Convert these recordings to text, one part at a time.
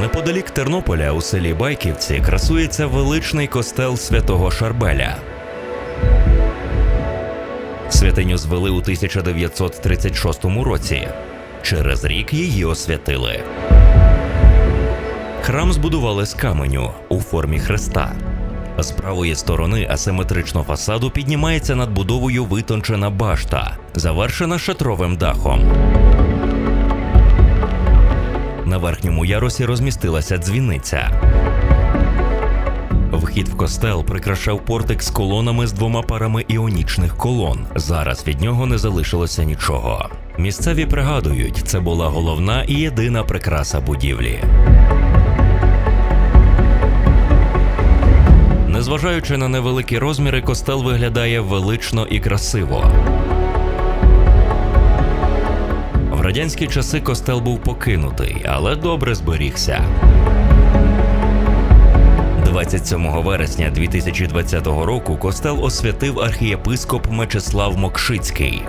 Неподалік Тернополя у селі Байківці красується величний костел святого Шарбеля. Святиню звели у 1936 році. Через рік її освятили. Храм збудували з каменю у формі хреста. З правої сторони асиметрично фасаду піднімається над будовою витончена башта, завершена шатровим дахом. На верхньому ярусі розмістилася дзвіниця. Вхід в костел прикрашав портик з колонами з двома парами іонічних колон. Зараз від нього не залишилося нічого. Місцеві пригадують, це була головна і єдина прикраса будівлі. Незважаючи на невеликі розміри, костел виглядає велично і красиво. Радянські часи костел був покинутий, але добре зберігся. 27 вересня 2020 року костел освятив архієпископ Мечислав Мокшицький.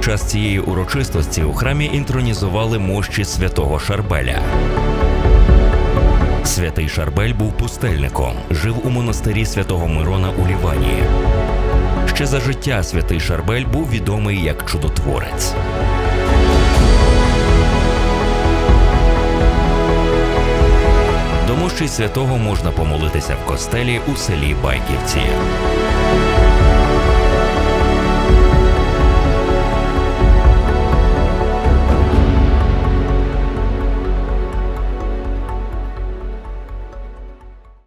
Час цієї урочистості у храмі інтронізували мощі святого Шарбеля. Святий Шарбель був пустельником, жив у монастирі святого Мирона у Лівані. Ще за життя святий Шарбель був відомий як чудотворець. До мощі святого можна помолитися в костелі у селі Байківці.